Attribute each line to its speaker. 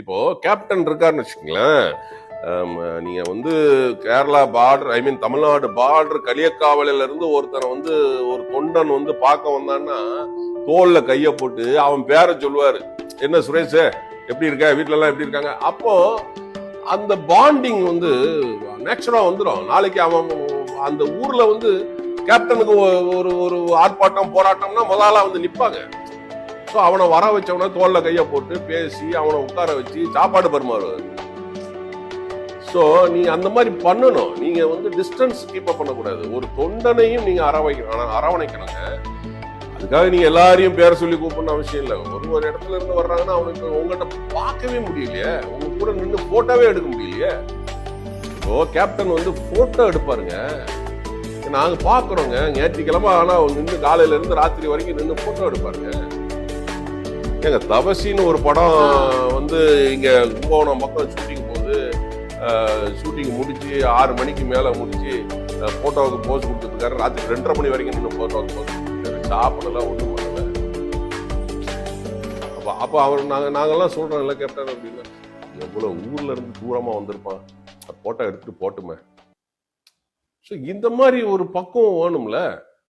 Speaker 1: இப்போ கேப்டன் இருக்காருன்னு வச்சுக்கோங்களேன். நீங்க வந்து Kerala border I mean Tamil Nadu border களியக்காவலில இருந்து ஒருத்தனை வந்து ஒரு தொண்டன் வந்து பார்க்க வந்தான்னா தோல்ல கைய போட்டு அவன் பேரை சொல்லுவாரு. என்ன சுரேஷ் எப்படி இருக்க? வீட்டுல எல்லாம் எப்படி இருக்காங்க? அப்போ அந்த பாண்டிங் வந்து நேச்சுரலா வந்துடும் நாளைக்கு அவன் அந்த ஊர்ல வந்து கேப்டனுக்கு ஒரு ஒரு ஆர்ப்பாட்டம் போராட்டம்னா முதல்ல வந்து நிப்பாங்க. ஸோ அவனை வர வச்சவன தோல்ல கையை போட்டு பேசி அவனை உட்கார வச்சு சாப்பாடு பரிமாறுவார் ஸோ நீ அந்த மாதிரி பண்ணணும். நீங்க வந்து டிஸ்டன்ஸ் கீப் அப் பண்ணக்கூடாது. ஒரு தொண்டனையும் நீங்க அரவணைக்கணும் அரவணைக்கணுங்க. அதுக்காக நீங்க எல்லாரையும் பேர சொல்லி கூப்பிடணும் அவசியம் இல்லை. ஒரு ஒரு இடத்துல இருந்து வர்றாங்கன்னா அவனுக்கு உங்கள்கிட்ட பார்க்கவே முடியலையே. உங்க கூட நின்று போட்டோவே எடுக்க முடியலையே. இப்போ கேப்டன் வந்து போட்டோ எடுப்பாருங்க. நாங்க பாக்குறோங்க ஞாயிற்றுக்கிழமை ஆனா நின்று காலையில இருந்து ராத்திரி வரைக்கும் நின்று போட்டோ எடுப்பாருங்க. ஏங்க தபசின்னு ஒரு படம் வந்து இங்க கும்பகோணம் பக்கம் ஷூட்டிங் போகுது. ஷூட்டிங் முடிச்சு ஆறு மணிக்கு மேல முடிச்சு போட்டோவுக்கு போஸ் கொடுத்துருக்காரு ராத்திரி ரெண்டரை மணி வரைக்கும் நின்று போட்டோவுக்கு போஸ் கொடுத்துருக்காரு சாப்பிடல ஒண்ணும் பண்ணல. அப்ப அப்ப அவர் நாங்க நாங்கெல்லாம் சொல்றோம்ல கேப்டன் அப்படின்னா. எவ்வளவு ஊர்ல இருந்து தூரமா வந்திருப்பான். போட்டோ எடுத்துட்டு போட்டுமே. ஸோ இந்த மாதிரி ஒரு பக்குவம் வேணும்ல.